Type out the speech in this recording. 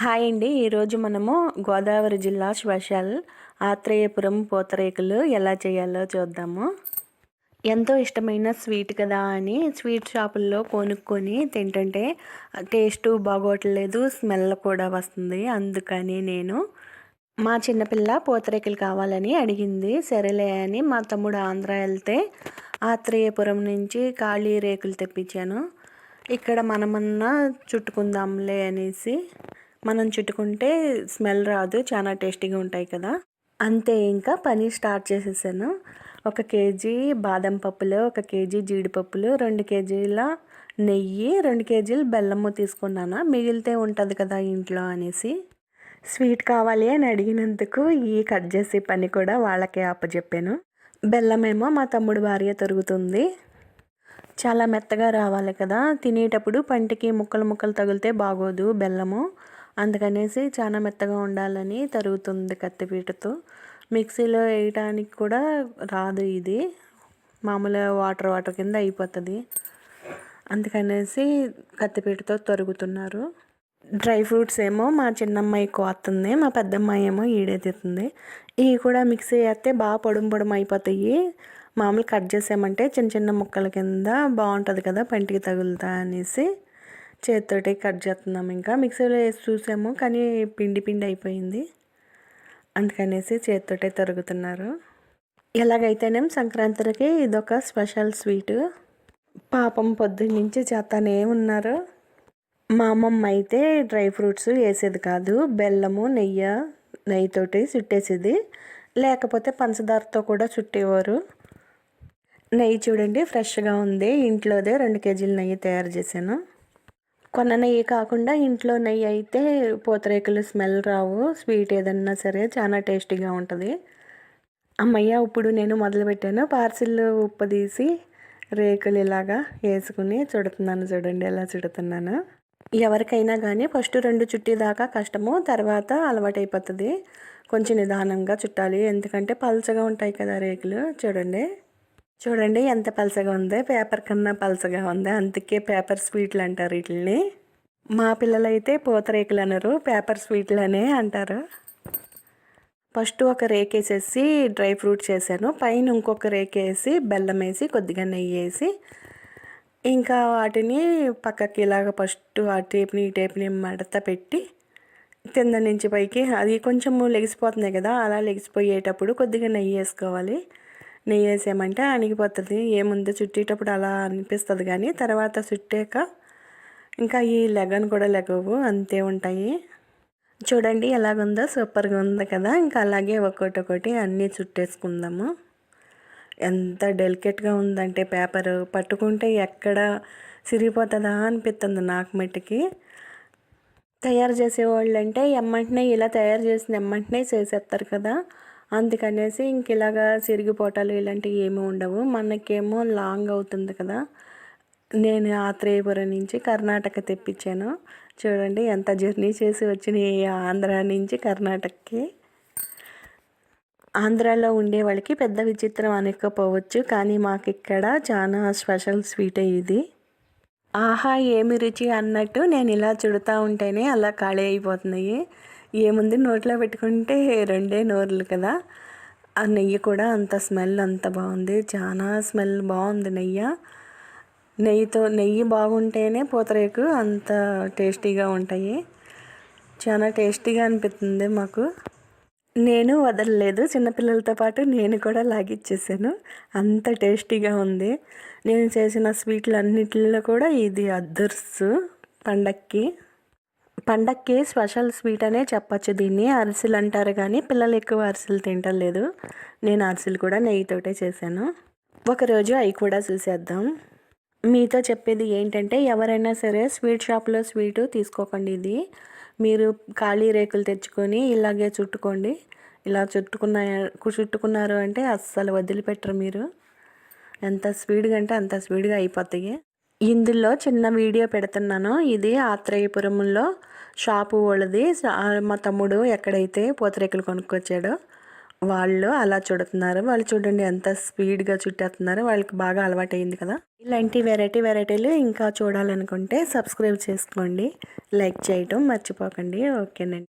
Hi అండి. ఈరోజు మనము గోదావరి జిల్లా స్పెషల్ ఆత్రేయపురం పూతరేకులు ఎలా చేయాలో చూద్దాము. ఎంతో ఇష్టమైన స్వీట్ కదా అని స్వీట్ షాపుల్లో కొనుక్కొని తింటుంటే టేస్ట్ బాగోట్లేదు స్మెల్ కూడా వస్తుంది. అందుకని నేను మా చిన్నపిల్ల పూతరేకులు కావాలని అడిగింది. సరేలే అని మా తమ్ముడు ఆంధ్ర వెళ్తే ఆత్రేయపురం నుంచి ఖాళీ రేకులు తెప్పించాను. ఇక్కడ మనమన్నా చుట్టుకుందాంలే అనేసి మనం చుట్టుకుంటే స్మెల్ రాదు చాలా టేస్టీగా ఉంటాయి కదా. అంతే ఇంకా పని స్టార్ట్ చేసేసాను. ఒక కేజీ బాదం పప్పులు ఒక కేజీ జీడిపప్పులు రెండు కేజీల నెయ్యి రెండు కేజీలు బెల్లము తీసుకున్నాను. మిగిలితే ఉంటుంది కదా ఇంట్లో అనేసి. స్వీట్ కావాలి అని అడిగినందుకు ఈ కట్ చేసే పని కూడా వాళ్ళకే అప్పచెప్పాను బెల్లమేమో మా తమ్ముడు భార్య తొరుగుతుంది. చాలా మెత్తగా రావాలి కదా. తినేటప్పుడు పంటికి ముక్కలు ముక్కలు తగిలితే బాగోదు బెల్లము. అందుకనేసి చాలా మెత్తగా ఉండాలని తరుగుతుంది కత్తిపీటతో. మిక్సీలో వేయటానికి కూడా రాదు ఇది. మామూలుగా వాటర్ వాటర్ కింద అయిపోతుంది. అందుకనేసి కత్తిపీటతో తరుగుతున్నారు. డ్రై ఫ్రూట్స్ ఏమో మా చిన్నమ్మాయి కోస్తుంది మా పెద్దమ్మాయి ఏమో ఈడెత్తుతుంది ఇవి కూడా మిక్సీ వేస్తే బాగా పొడుము పొడుము అయిపోతాయి. మామూలు కట్ చేసామంటే చిన్న చిన్న ముక్కల కింద బాగుంటుంది కదా పంటికి తగులుతా అనేసి. చేతితోటి కట్ చేస్తున్నాం ఇంకా. మిక్సీలో వేసి చూసాము కానీ పిండి పిండి అయిపోయింది. అందుకనేసి చేతితోటే తరుగుతున్నారు. ఎలాగైతేనేం సంక్రాంతికి ఇదొక స్పెషల్ స్వీటు. పాపం పొద్దున్న నుంచి చేస్తానే ఉన్నారు. మా అమ్మమ్మ అయితే డ్రై ఫ్రూట్స్ వేసేది కాదు బెల్లము నెయ్యి నెయ్యితోటి చుట్టేసేది. లేకపోతే పంచదారతో కూడా చుట్టేవారు. నెయ్యి చూడండి ఫ్రెష్గా ఉంది. ఇంట్లోదే రెండు కేజీల నెయ్యి తయారు చేశాను. కొన్న నెయ్యి కాకుండా ఇంట్లో నెయ్యి అయితే పూతరేకులు స్మెల్ రావు స్వీట్ ఏదన్నా సరే చాలా టేస్టీగా ఉంటుంది. అమ్మయ్య ఇప్పుడు నేను మొదలుపెట్టాను. పార్సిల్ ఉప్పు తీసి రేకులు ఇలాగా వేసుకుని చుడుతున్నాను చూడండి ఎలా చుడుతున్నాను. ఎవరికైనా కానీ ఫస్ట్ రెండు చుట్టి దాకా కష్టము తర్వాత అలవాటైపోతుంది. కొంచెం నిదానంగా చుట్టాలి ఎందుకంటే పల్చగా ఉంటాయి కదా రేకులు చూడండి. చూడండి ఎంత పలసగా ఉంది. పేపర్ కన్నా పలసగా ఉంది. అందుకే పేపర్ స్వీట్లు అంటారు వీటిని మా పిల్లలైతే పూతరేకులు అనరు పేపర్ స్వీట్లు అనే అంటారు. ఫస్ట్ ఒక రేక్ వేసేసి డ్రై ఫ్రూట్ చేశాను. పైన ఇంకొక రేక్ వేసి బెల్లం వేసి కొద్దిగా నెయ్యి వేసి ఇంకా వాటిని పక్కకి ఇలాగ ఫస్ట్ ఆ టేప్ని ఈ టేప్ని మడత పెట్టి కింద నుంచి పైకి అది కొంచెము లెగిసిపోతున్నాయి కదా అలా లెగిసిపోయేటప్పుడు కొద్దిగా నెయ్యి వేసుకోవాలి. నెయ్యి వేసామంటే అణిగిపోతుంది. ఏముంది చుట్టేటప్పుడు అలా అనిపిస్తుంది కానీ తర్వాత చుట్టాక ఇంకా ఈ లెగన్ కూడా లెగవు అంతే ఉంటాయి. చూడండి ఎలాగుందో సూపర్గా ఉంది కదా. ఇంకా అలాగే ఒకటి ఒకటి అన్నీ చుట్టేసుకుందాము. ఎంత డెలికేట్గా ఉందంటే పేపరు. పట్టుకుంటే ఎక్కడ సిరిగిపోతుందా అనిపిస్తుంది నాకు మట్టికి తయారు చేసేవాళ్ళు అంటే ఎమ్మంటనే ఇలా తయారు చేసిన ఎమ్మంటనే చేసేస్తారు కదా. అందుకనేసి ఇంక ఇలాగా సిరిగిపోటాలు ఇలాంటివి ఏమి ఉండవు. మనకేమో లాంగ్ అవుతుంది కదా. నేను ఆత్రేయపురం నుంచి కర్ణాటక తెప్పించాను. చూడండి ఎంత జర్నీ చేసి వచ్చిన ఆంధ్ర నుంచి కర్ణాటకకి. ఆంధ్రాలో ఉండే వాళ్ళకి పెద్ద విచిత్రం అనకపోవచ్చు కానీ మాకు ఇక్కడ చాలా స్పెషల్ స్వీట్ ఇది. ఆహా ఏమి రుచి అన్నట్టు నేను ఇలా చుడుతూ ఉంటేనే అలా ఖాళీ అయిపోతున్నాయి. ఏముంది? నోట్లో పెట్టుకుంటే రెండే నోర్లు కదా? ఆ నెయ్యి కూడా అంత స్మెల్ అంత బాగుంది. చాలా స్మెల్ బాగుంది నెయ్యి. నెయ్యితో నెయ్యి బాగుంటేనే పూతరేకు అంత టేస్టీగా ఉంటాయి. చాలా టేస్టీగా అనిపిస్తుంది మాకు. నేను వదలలేదు. చిన్నపిల్లలతో పాటు నేను కూడా లాగిచ్చేసాను. అంత టేస్టీగా ఉంది. నేను చేసిన స్వీట్లు అన్నిటిలో కూడా ఇది అద్దర్సు పండక్కి. పండక్కి స్పెషల్ స్వీట్ అనే చెప్పచ్చు. దీన్ని అరిసెలు అంటారు కానీ పిల్లలు ఎక్కువ అరిసెలు తింటలేదు. నేను అరిసెలు కూడా నెయ్యితోటే చేశాను. ఒకరోజు అవి కూడా చూసేద్దాం. మీతో చెప్పేది ఏంటంటే ఎవరైనా సరే స్వీట్ షాప్లో స్వీటు తీసుకోకండి ఇది. మీరు ఖాళీ రేకులు తెచ్చుకొని ఇలాగే చుట్టుకోండి. ఇలా చుట్టుకున్న చుట్టుకున్నారు అంటే అస్సలు వదిలిపెట్టరు మీరు. ఎంత స్పీడ్గా అంటే అంత స్పీడ్గా అయిపోతాయి. ఇందులో చిన్న వీడియో పెడుతున్నాను. ఇది ఆత్రేయపురంలో షాపు వాళ్ళది. మా తమ్ముడు ఎక్కడైతే పూతరేకులు కొనుక్కొచ్చాడో వాళ్ళు అలా చుడుతున్నారు. వాళ్ళు చూడండి ఎంత స్పీడ్గా చుట్టేస్తున్నారు. వాళ్ళకి బాగా అలవాటైంది కదా. ఇలాంటి వెరైటీ వెరైటీలు ఇంకా చూడాలనుకుంటే సబ్స్క్రైబ్ చేసుకోండి. లైక్ చేయటం మర్చిపోకండి. ఓకేనండి.